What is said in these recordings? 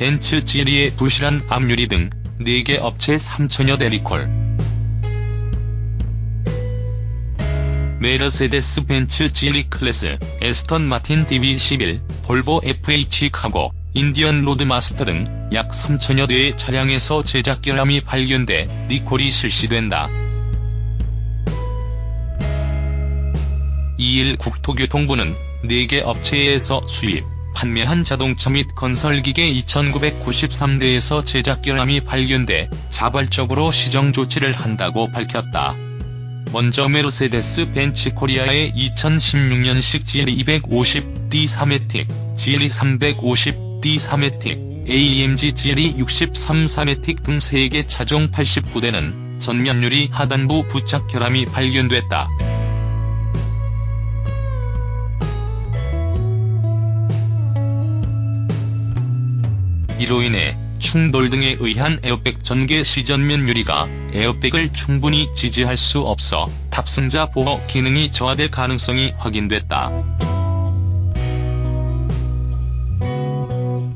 벤츠 지리의 부실한 압유리 등 4개 업체 3천여 대 리콜. 메르세데스 벤츠 지리 클래스, 에스턴 마틴 DB11, 볼보 FH 카고, 인디언 로드마스터 등 약 3천여 대의 차량에서 제작 결함이 발견돼 리콜이 실시된다. 2일 국토교통부는 4개 업체에서 수입, 판매한 자동차 및 건설기계 2993대에서 제작 결함이 발견돼 자발적으로 시정 조치를 한다고 밝혔다. 먼저 메르세데스 벤츠 코리아의 2016년식 GL250D 3매틱, GL350D 3매틱, AMG GL63 3매틱 등 3개 차종 89대는 전면유리 하단부 부착 결함이 발견됐다. 이로 인해 충돌 등에 의한 에어백 전개 시 전면 유리가 에어백을 충분히 지지할 수 없어 탑승자 보호 기능이 저하될 가능성이 확인됐다.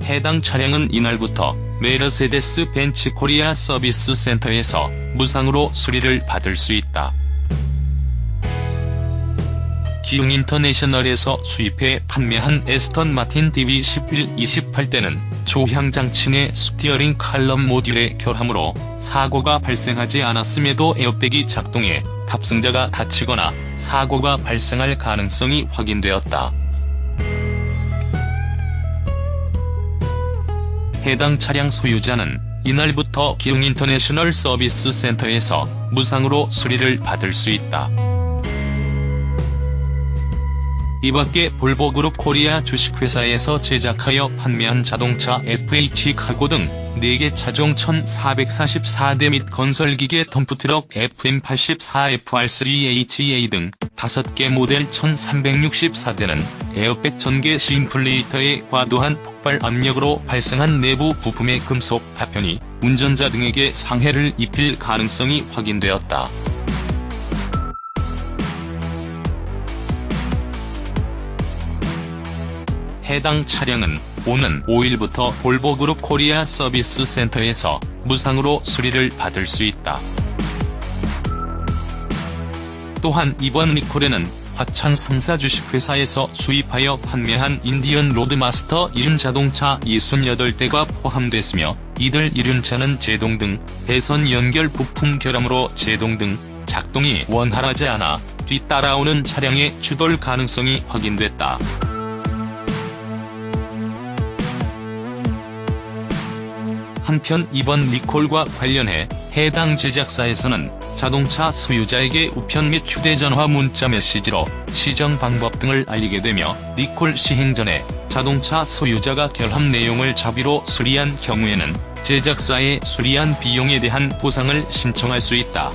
해당 차량은 이날부터 메르세데스 벤츠 코리아 서비스 센터에서 무상으로 수리를 받을 수 있다. 기흥 인터내셔널에서 수입해 판매한 에스턴 마틴 DB11 28대는 조향장치 내 스티어링 칼럼 모듈의 결함으로 사고가 발생하지 않았음에도 에어백이 작동해 탑승자가 다치거나 사고가 발생할 가능성이 확인되었다. 해당 차량 소유자는 이날부터 기흥 인터내셔널 서비스 센터에서 무상으로 수리를 받을 수 있다. 이밖에 볼보그룹 코리아 주식회사에서 제작하여 판매한 자동차 FH 카고 등 4개 차종 1444대 및 건설기계 덤프트럭 FM84FR3HA 등 5개 모델 1364대는 에어백 전개 심플레이터의 과도한 폭발 압력으로 발생한 내부 부품의 금속 파편이 운전자 등에게 상해를 입힐 가능성이 확인되었다. 해당 차량은 오는 5일부터 볼보그룹 코리아 서비스 센터에서 무상으로 수리를 받을 수 있다. 또한 이번 리콜에는 화창 상사 주식회사에서 수입하여 판매한 인디언 로드마스터 1륜 자동차 68대가 포함됐으며 이들 1륜차는 제동 등 배선 연결 부품 결함으로 제동 등 작동이 원활하지 않아 뒤따라오는 차량의 추돌 가능성이 확인됐다. 한편 이번 리콜과 관련해 해당 제작사에서는 자동차 소유자에게 우편 및 휴대전화 문자 메시지로 시정 방법 등을 알리게 되며 리콜 시행 전에 자동차 소유자가 결함 내용을 자비로 수리한 경우에는 제작사에 수리한 비용에 대한 보상을 신청할 수 있다.